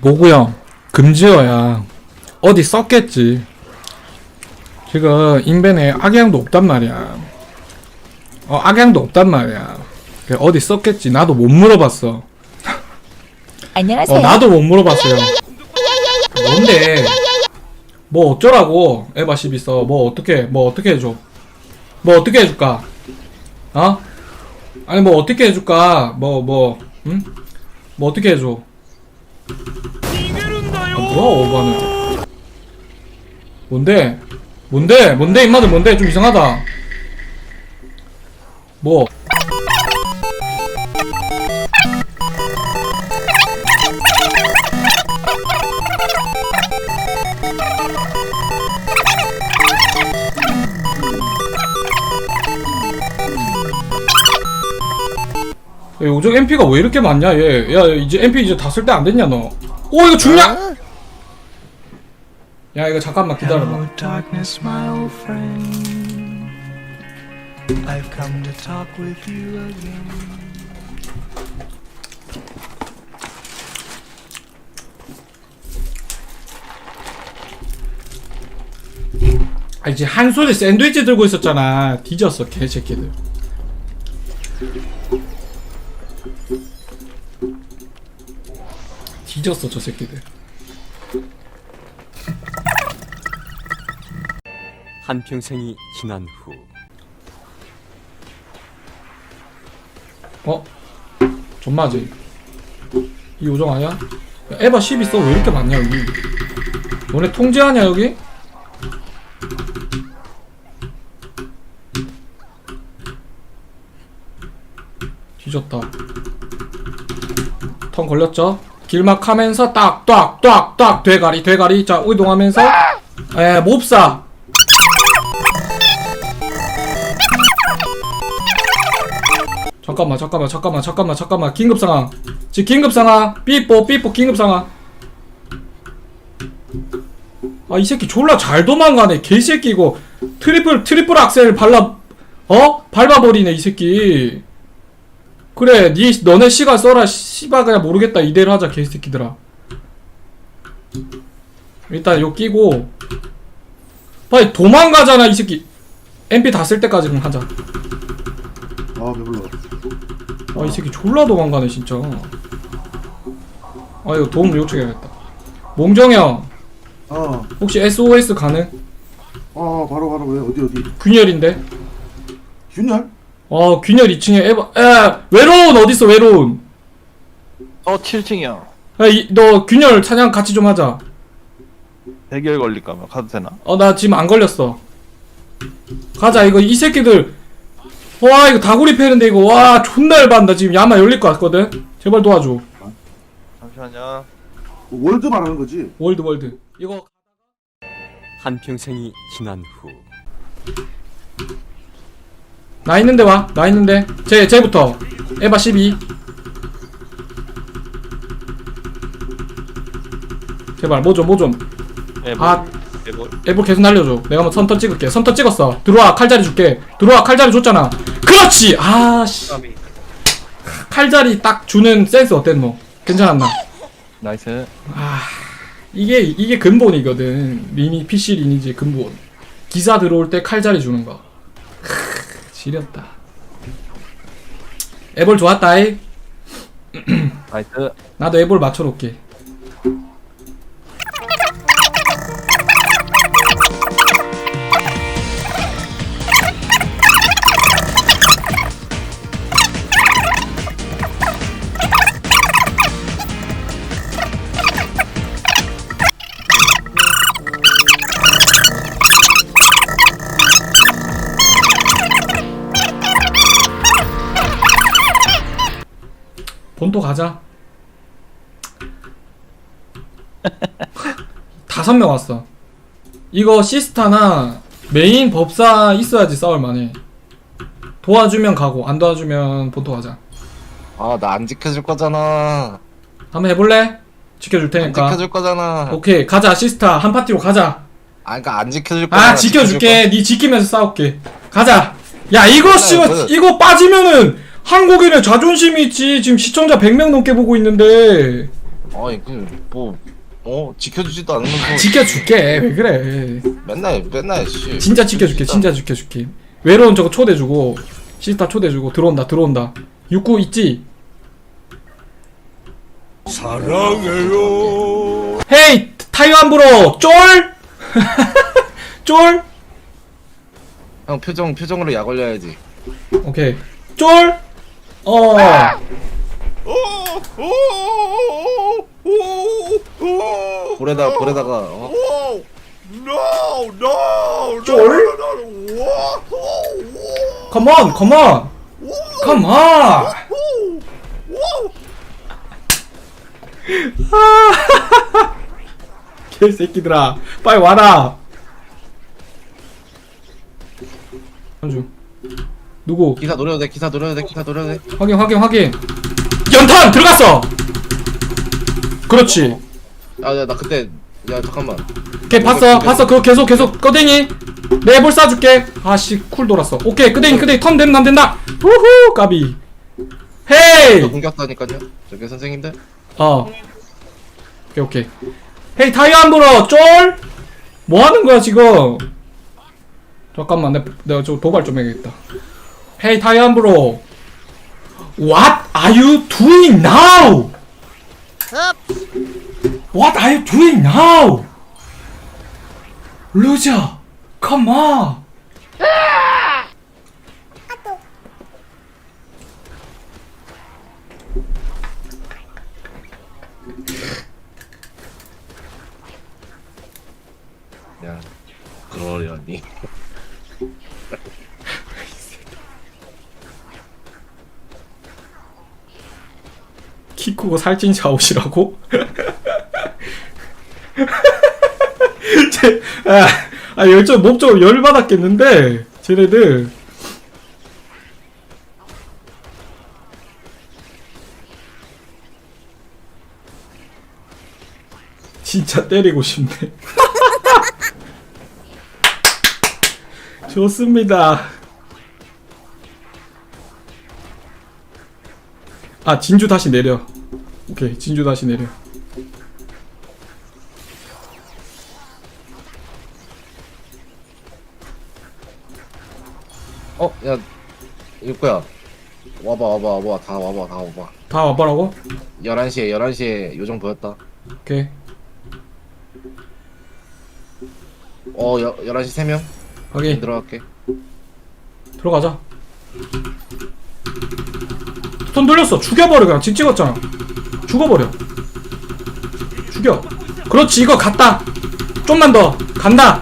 뭐고요? 금지어야. 어디 썼겠지. 지금 인벤에 악양도 없단 말이야. 어, 악양도 없단 말이야. 어디 썼겠지. 나도 못 물어봤어. 안녕하세요. 어, 나도 못 물어봤어요. 뭔데? 뭐 어쩌라고? 에바 12써. 뭐 어떻게, 뭐 어떻게 해줘? 뭐 어떻게 해줄까? 어? 아니 뭐 어떻게 해줄까? 뭐, 뭐, 응? 뭐 어떻게 해줘? 아, 뭐야, 오바는. 뭔데? 뭔데? 뭔데, 임마들 뭔데? 좀 이상하다. 뭐? 야, 요즘 MP가 왜 이렇게 많냐, 얘. 야, 이제 MP 이제 다 쓸 때 안 됐냐, 너. 오, 이거 죽냐? 야, 이거 잠깐만 기다려봐. Hello, darkness, my old friend. I've come to talk with you again. 아, 이제 한 손에 샌드위치 들고 있었잖아. 뒤졌어, 개새끼들. 뒤졌어, 저 새끼들. 한평생이 지난 후 어? 존마지. 이 요정 아니야? 야, 에바 10 있어. 왜 이렇게 많냐, 여기? 너네 통제하냐, 여기? 뒤졌다. 턴 걸렸죠? 길막하면서 딱, 딱, 딱, 딱, 대가리, 대가리. 자, 이동하면서. 에, 몹사. 잠깐만 잠깐만 잠깐만 잠깐만 잠깐만. 긴급 상황. 지금 긴급 상황. 삐뽀 삐뽀 긴급 상황. 아 이 새끼 졸라 잘 도망가네. 개새끼 이거 트리플 트리플 악셀 발라 어? 밟아버리네 이 새끼 그래 니 너네 시간 써라. 씨발 그냥 모르겠다. 이대로 하자 개새끼들아. 일단 요 끼고. 빨리 도망가잖아 이 새끼. MP 다 쓸 때까지 그럼 하자. 아 배불러. 아 이 새끼 졸라 도망가네 진짜. 아 이거 도움 요청해야겠다. 몽정형. 어, 혹시 SOS 가능? 어 바로 바로. 왜 어디 어디? 균열인데? 균열? 어 균열 2층에 에바 에 외로운 어딨어 외로운? 어 7층이요. 야, 이, 너 균열 사냥 같이 좀 하자. 대결 걸릴까봐. 가도 되나? 어 나 지금 안 걸렸어. 가자 이거 이 새끼들. 와 이거 다구리 패는데 이거. 와 존나 열받는다. 지금 야마 열릴 것 같거든? 제발 도와줘. 잠시만요. 월드 말하는 거지? 월드 월드. 이거 한평생이 지난 후 나 있는데 와. 나 있는데. 쟤, 쟤부터. 에바 12. 제발, 뭐 좀, 뭐 좀. 네, 아, 뭐, 에볼 계속 날려줘. 내가 한번 선턴 찍을게. 선턴 찍었어. 들어와, 칼자리 줄게. 들어와, 칼자리 줬잖아. 그렇지! 아, 씨. 칼자리 딱 주는 센스 어땠노? 괜찮았나? 나이스 이게, 이게 근본이거든. 리니, PC 리니지 근본. 기사 들어올 때 칼자리 주는 거. 크, 지렸다. 에볼 좋았다이. 나이스 나도 에볼 맞춰놓게. 본토 가자. 다섯 명 왔어. 이거 시스타나 메인 법사 있어야지 싸울 만해. 도와주면 가고 안 도와주면 본토 가자. 아, 나 안 지켜줄 거잖아. 한번 해볼래? 지켜줄 안 테니까. 지켜줄 거잖아. 오케이 가자 시스타 한 파티로 가자. 아, 그니까 안 지켜줄 거잖아. 아 지켜줄게. 니 지키면서 싸울게. 가자. 야 이거 씨 그- 이거 빠지면은 한국인의 자존심이 있지. 지금 시청자 100명 넘게 보고 있는데. 아니 그뭐어? 지켜주지도 않으면서 지켜줄게. 왜 그래? 맨날 맨날 씨. 진짜 지켜줄게. 진짜 지켜줄게. 외로운 저거 초대주고 시스타 초대주고 들어온다 들어온다. 육구 있지? 사랑해요. 헤이 타이완 브로 쫄? 쫄? 형 표정 표정으로 약 올려야지. 오케이. 쫄? 어. 볼에다 볼에다가 어? No, no, no, no, no, no. Whoa, Come on, come on, whoa, come on. whoa, whoa. 개새끼들아, 빨리 와라. 한주. 누구? 기사 노려도 돼 기사 노려도 돼 기사 노려도 돼. 확인 확인 확인. 연탄! 들어갔어! 그렇지. 아, 나 그때 야 잠깐만. 오케이 봤어 봤어. 그거 계속 계속 끄댕이 내볼 쏴줄게. 아씨 쿨 돌았어. 오케이 끄댕이 끄댕이. 턴 된다 안 된다. 우후 까비. 저 헤이! 공격하니까요. 저기 선생님들. 어. 오케이 오케이. 헤이 타이어 안 불어 쫄! 뭐하는 거야 지금? 잠깐만 내, 내가 저 도발 좀 해야겠다 헤이 타이완 브로 What are you doing now? What are you doing now? Loser. 키 크고 살찐 샤오시라고? 제, 아, 아 열정 몸좀 열받았겠는데 쟤네들. 진짜 때리고 싶네. 좋습니다. 아 진주 다시 내려 오케이 진주 다시 내려 어, 야, 육구야. 와봐, 와봐, 와봐, 다 와봐, 다 와봐. 다 와봐라고? 11시에, 11시에 요정 보였다. 오케이 어, 여, 11시 3명? 확인 들어갈게. 들어가자 손 돌렸어 죽여버려 그냥 집 찍었잖아 죽어버려. 죽여. 그렇지 이거 갔다. 좀만 더. 간다.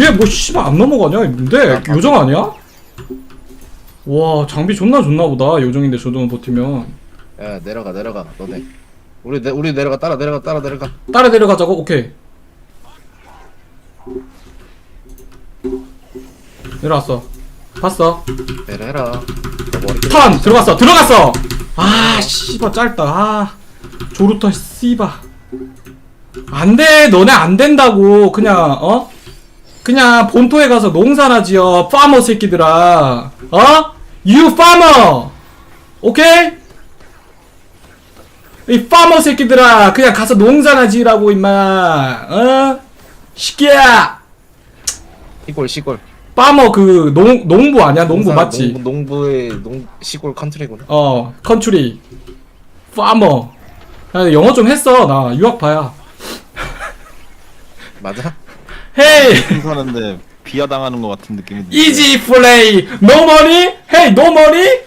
얘 뭐 씨발 안 넘어가냐 근데 요정 아니야? 와 장비 존나 좋나 보다 요정인데 저 정도 버티면. 야, 내려가, 내려가, 너네. 우리, 내, 우리 내려가, 따라 내려가, 따라 내려가. 따라 내려가자고? 오케이. 내려왔어. 봤어. 너 머리 턴! 들어갔어 들어갔어 아 씨발 짧다. 아 조루터 씨바. 안돼. 너네 안 된다고. 그냥 어? 그냥 본토에 가서 농사나 지어 파머 새끼들아. 어? You farmer! 오케이? 이 파머 새끼들아 그냥 가서 농사나 지으라고 임마. 어? 시끼야! 시골, 시골. 파머 그 농 농부 아니야 농부 맞지 농부, 농부 의 농, 시골 컨트리구나. 어, 컨트리, 파머. 야, 영어 좀 했어. 나 유학파야. 맞아? 헤이, 사는데 비하당하는 것 같은 느낌이 드는데. easy play. No money? Hey, no money?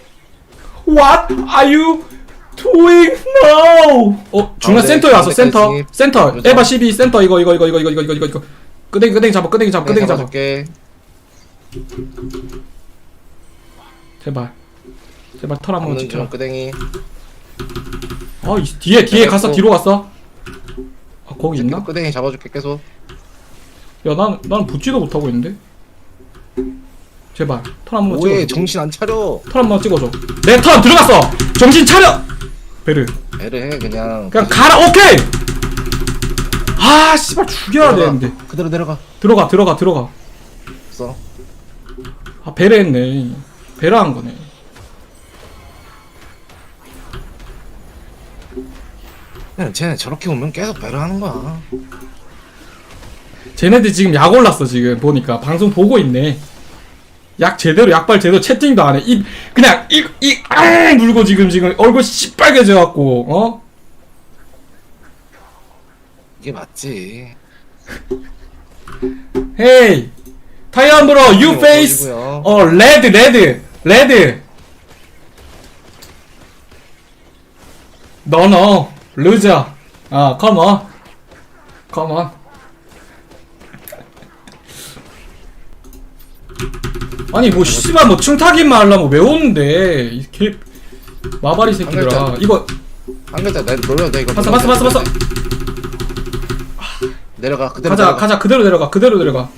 What are you doing now? 어, 중간 가운데, 센터에 왔어. 가운데 센터, 가야지. 센터. 요정. 에바 12 센터 이거 이거 이거 이거 이거 이거 이거 이거. 끄댕이 끄댕이 잡아. 끄댕이 잡아. 끄댕이 잡아. 잡아줄게. 제발. 제발 털 한번 없는 지켜. 중 끄댕이. 어, 이 뒤에 뒤에 갔어. 뒤로 갔어. 아, 거기 있나? 끄댕이 잡아줄게, 계속. 야, 난, 난 붙지도 못하고 있는데? 제발, 턴한 번만 뭐해, 찍어줘. 정신 안 차려. 턴한 번만 찍어줘. 내 턴 들어갔어! 정신 차려! 베르. 배를 해, 그냥. 그냥 가라, 오케이! 아, 씨발, 죽여야 내려가. 되는데. 그대로 내려가. 들어가, 들어가, 들어가. 없어. 아, 베르 했네. 베르 한 거네. 그냥 쟤네 저렇게 오면 계속 배려하는 거야. 쟤네들 지금 약 올랐어 지금. 보니까. 방송 보고 있네. 약 제대로 약발 제대로 채팅도 안 해. 입 그냥 입이아 물고 지금 지금 얼굴 시빨개져 갖고 어? 이게 맞지. 헤이 타이언브로 유 페이스. 어 레드 레드 레드 너너 루저 아 컴온 컴온 아니 뭐 씨발 뭐 충타기만 하려면 왜 오는데. 이개 마바리 새끼들아. 이거 한 글자 내 노려 돼 이거 봤어 봤어 돼, 봤어 봤어. 돼. 내려가 그대로 가자 내려가. 가자. 그대로 내려가 그대로 내려가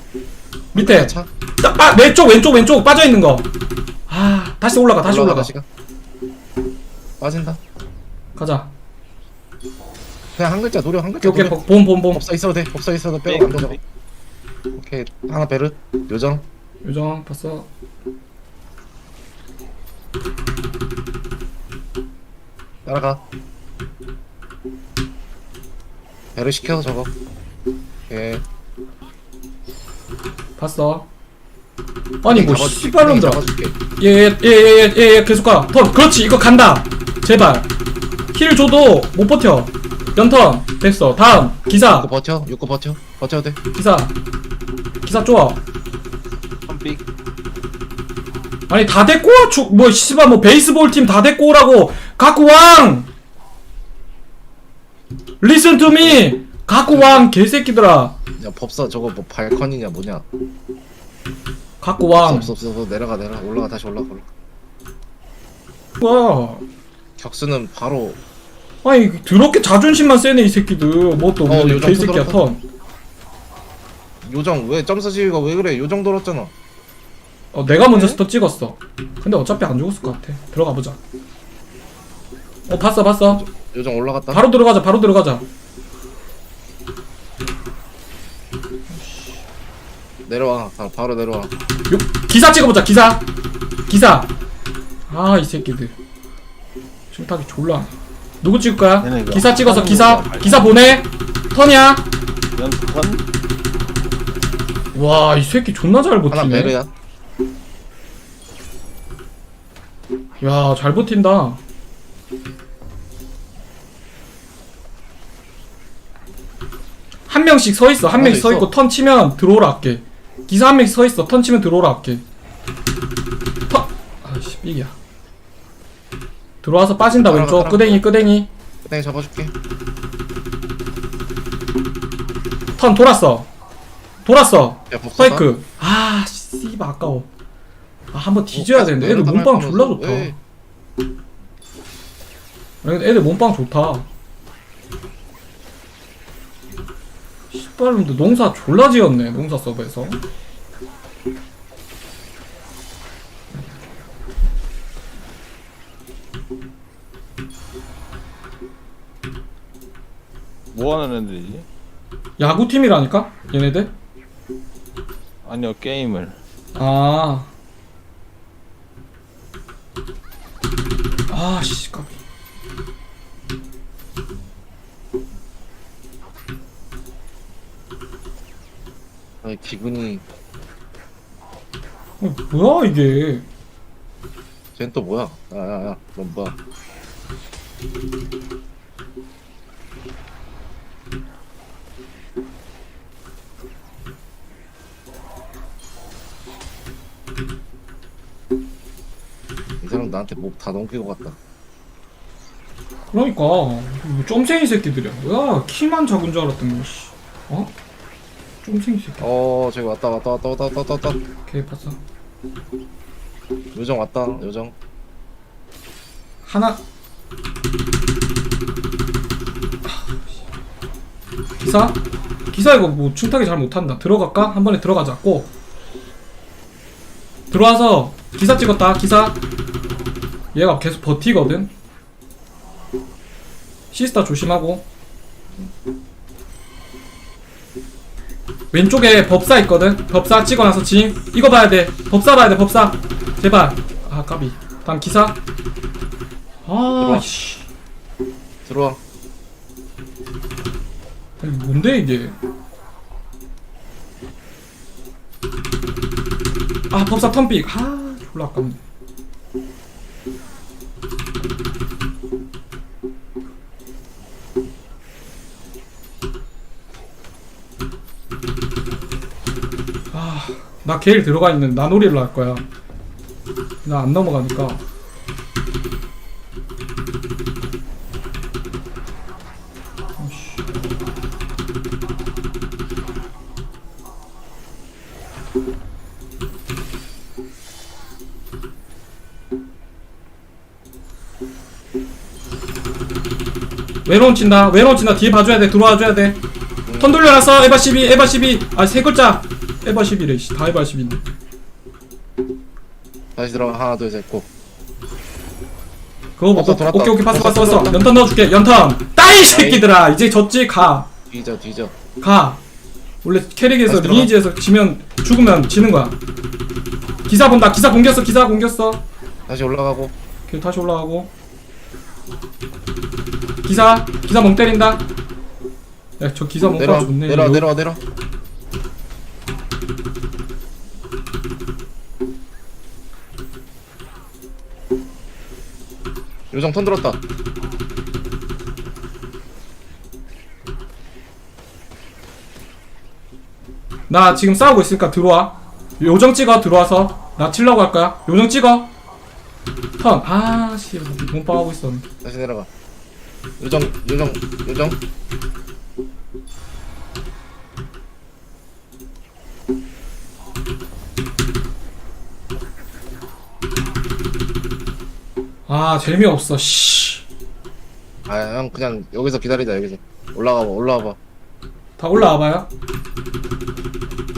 밑에. 차? 딱 빠, 왼쪽 왼쪽 왼쪽. 빠져 있는 거. 아 다시 올라가 다시 올라가. 다시 가. 빠진다. 가자. 그냥 한 글자 노려 한 글자 오케이 오케이. 노려 봄봄 봄. 법사 있어도 돼. 법사 있어도 빼고 안 되죠 오케이. 하나 베르. 요정. 요정 봤어. 따라가. 베르 시켜 저거 오케이 봤어. 아니 뭐 잡아줄게, 씨발놈들아. 잡아줄게 예예예예예 계속 가. 턴 그렇지 이거 간다. 제발. 힐 줘도 못 버텨. 연턴 됐어. 다음 기사 육고 버텨 육고 버텨 버텨도 돼 기사 기사 좋아. 펌픽 아니 다 데리고 와. 주, 뭐 씨발 뭐 베이스볼 팀 다 데리고 오라고. 갖고 왕. Listen to me. 갖고 왕 개새끼들아. 야 법사 저거 뭐 발컨이냐 뭐냐 갖고 왕. 없어 없어 없어 내려가 내려가 올라가 다시 올라가 올라가 와. 격수는 바로 아니 더럽게 자존심만 세네 이 새끼들. 뭐또 어, 뭐 요정 개새끼야 또 턴. 요정 왜 점수 시위가 왜 그래 요정 돌았잖아 어 내가 먼저 스톱 찍었어. 근데 어차피 안 죽었을 것 같아. 들어가 보자. 어 봤어 봤어. 요정 올라갔다 바로 들어가자 바로 들어가자. 내려와 바, 바로 내려와 요 기사 찍어보자 기사. 기사. 아 이 새끼들. 실타기 졸라. 누구 찍을 거야? 얘네 이거 기사 찍어서 하는 기사 거야, 기사 보내. 턴이야. 연턴 와이 새끼 존나 잘 하나 버티네. 베르야 야, 잘 버틴다. 한 명씩 서 있어. 한 하나 명씩 서 있어. 있고 턴 치면 들어오라 할게. 기사 한 명씩 서 있어. 턴 치면 들어오라 할게. 턴. 아씨, 삐기야. 들어와서 빠진다 따라가, 왼쪽. 따라가. 끄댕이 끄댕이. 내가 잡아줄게 턴 돌았어. 돌았어. 야 스파이크. 아, 씨발 아까워. 아, 한번 뒤져야 되는데. 애들 몸빵 졸라 좋다. 애들 몸빵 좋다. 씨발놈들 농사 졸라 지었네, 농사 서버에서. 뭐 하는 애들이지? 야구팀이라니까? 얘네들? 아니요 게임을 아. 아, 씨, 까 아니 기분이 어, 뭐야, 이게. 쟤는 또 뭐야 야야야 넌 뭐야 이 사람 나한테 목다 넘기고 갔다 그러니까. 이거 쫌생이 새끼들이야. 뭐야, 키만 작은 줄 알았더니, 씨. 어? 쫌생이 새끼. 어 저기 왔다 왔다 왔다 왔다 왔다 왔다, 왔다. 오케이, 봤어. 요정 왔다 요정. 하나. 기사? 기사 이거 뭐 충타기 잘 못한다. 들어갈까? 한 번에 들어가자. 꼭 들어와서 기사 찍었다 기사. 얘가 계속 버티거든. 시스타 조심하고 왼쪽에 법사 있거든? 법사 찍어놔서 징 이거 봐야 돼. 법사 봐야 돼 법사. 제발. 아 까비. 다음 기사. 들어와. 아씨. 들어와. 아니 뭔데 이게? 아 법사 턴픽. 아 졸라 아깝네 나 게일 들어가 있는 나놀이를 할 거야. 나 안 넘어가니까. 외로운 친다. 외로운 친다. 뒤에 봐줘야 돼. 들어와줘야 돼 턴 돌려놨어. 에바 12 에바 12 아 세 글자 에바 12래 씨, 다 에바 12인데 다시 들어가 하나 둘셋 고 그거 먹고 돌았다. 오케이 오케이 봤어 봤어 봤어. 연탄 넣어줄게 연탄 따이 새끼들아 이제 졌지 가 뒤져 뒤져 가. 원래 캐릭에서 다시 들어가. 리니지에서 지면 죽으면 지는 거야. 기사 본다. 기사 공겼어. 기사 공겼어. 다시 올라가고 오케이, 다시 올라가고. 기사 기사 멍 때린다. 야 저 기사 멍가 내려 좋네. 내려 요- 내려 내려 요정 턴 들었다 나 지금 싸우고 있으니까 들어와. 요정 찍어 들어와서 나 칠라고 할 거야. 요정 찍어. 턴. 아 씨. 몸빵하고 있었는데. 다시 내려가 요정 요정 요정 아 재미없어. 씨. 아 형 그냥 여기서 기다리자 여기서 올라가봐 올라와봐 다 올라와봐요.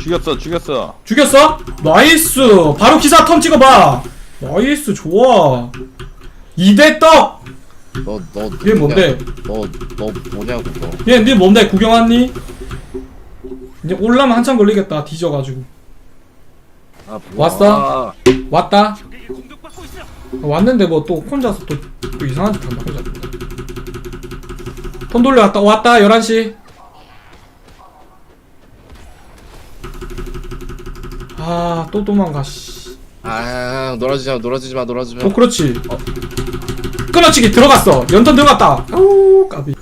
죽였어 죽였어 죽였어? 나이스 바로 기사 턴 찍어봐 나이스 좋아 2대 떡! 너 너 이게 뭔데? 너너 뭐냐고 너 얘네 뭔데 구경 왔니? 이제 올라면 한참 걸리겠다 뒤져가지고 아, 뭐야. 왔어? 왔다 왔는데 뭐 또 혼자서 또, 또 이상한 짓 한다 혼자. 턴 돌려 왔다. 왔다 11시. 아 또 도망가 씨. 아 놀아주지 마 놀아주지 마 놀아주지 마. 어 그렇지. 어. 끊어치기 들어갔어. 연턴 들어갔다. 아우 까비.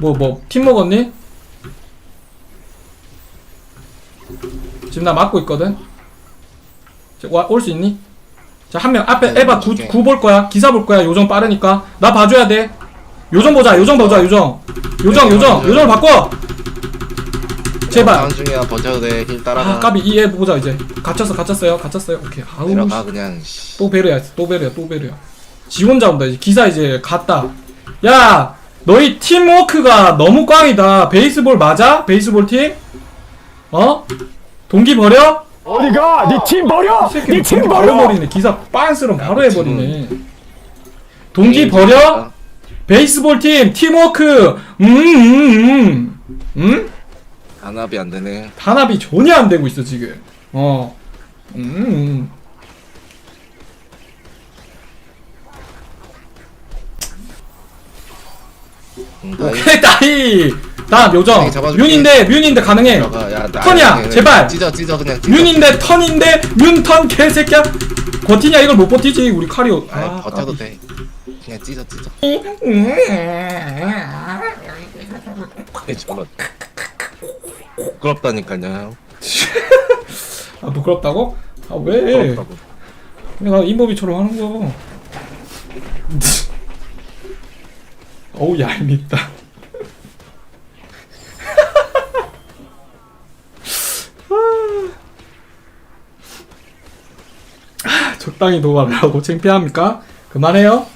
뭐 뭐 팀 먹었니? 지금 나 막고 있거든 올 수 있니? 자 한 명 앞에 네, 에바 오케이. 9볼 거야. 기사 볼 거야. 요정 빠르니까. 나 봐줘야 돼. 요정 보자. 요정 보자. 요정. 요정 네, 요정. 맞아요. 요정을 바꿔. 제발. 다운 중이야. 버텨도 돼힐 따라가. 아 까비. 이해 보자 이제. 갇혔어 갇혔어요. 갇혔어요. 오케이. 아우 내려가 그냥. 씨. 또 베르야 또 베르야 또 베르야 지 혼자 온다 이제. 기사 이제 갔다. 야 너희 팀워크가 너무 꽝이다. 베이스볼 맞아? 베이스볼 팀? 어? 동기 버려? 어디가? 네 팀 버려! 이 새끼 네팀 동기 바로 버려! 버리네 기사 빤스름 바로 야, 해버리네 동기 버려? 베이스볼 팀 팀워크 음 음 음 음? 단합이 안 되네 단합이 전혀 안 되고 있어 지금 어 음. 응, 나이 오케이 따이 다음 요정. 네, 잡아줄게. 뮤인데 뮤인데 가능해. 들어가. 야 나- 턴이야, 그냥 제발. 찢어 찢어 그냥 찢어. 뮤인데 턴인데 뮤턴 개새끼야. 버티냐? 이걸 못 버티지 우리 카리오. 아 버텨도. 돼. 그냥 찢어 찢어. 음. 그게 졸라 부끄럽다니까요. 아 부끄럽다고? 아왜? 부끄럽다고. 내가 이모비처럼 하는 거. 어우 얄밉다 아, 적당히 도발을 하고 창피합니까? 그만해요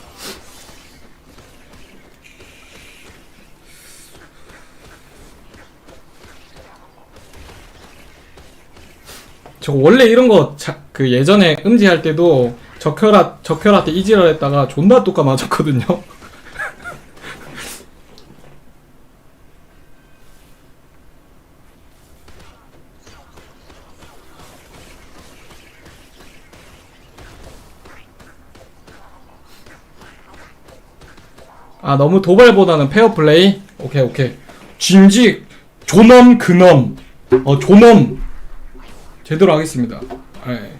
저 원래 이런 거 그 예전에 음지할 때도 적혈아 적혈한테 이지랄 했다가 존나 뚜까 맞았거든요. 아 너무 도발보다는 페어 플레이 오케이 오케이. 진지 존엄 근엄. 어 존엄. 제대로 하겠습니다. 예.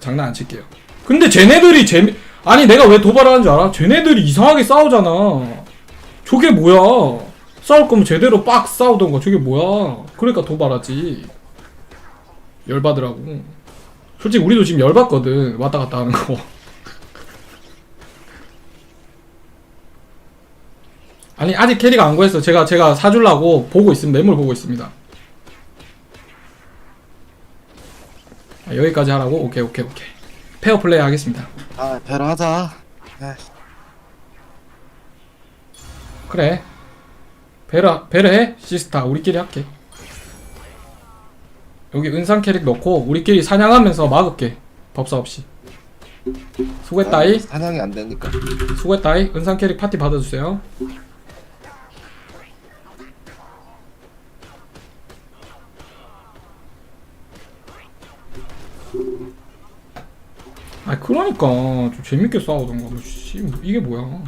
장난 안 칠게요. 근데 쟤네들이 재미 아니 내가 왜 도발하는 줄 알아? 쟤네들이 이상하게 싸우잖아. 저게 뭐야? 싸울 거면 제대로 빡 싸우던가 저게 뭐야? 그러니까 도발하지. 열받으라고. 솔직히 우리도 지금 열받거든. 왔다 갔다 하는 거 아니 아직 캐리가 안 구했어 제가 제가 사주려고 보고 있습니다. 매물 보고 있습니다. 아, 여기까지 하라고? 오케이 오케이 오케이. 페어 플레이 하겠습니다. 아 배로 하자. 그래. 베르 베르 해? 시스타 우리끼리 할게. 여기 은상 캐릭 넣고 우리끼리 사냥하면서 막을게. 법사 없이. 수고했다이. 사냥이 안 되니까. 수고했다이. 은상 캐릭 파티 받아주세요 아 그러니까 좀 재밌게 싸우던가. 뭐, 씨, 이게 뭐야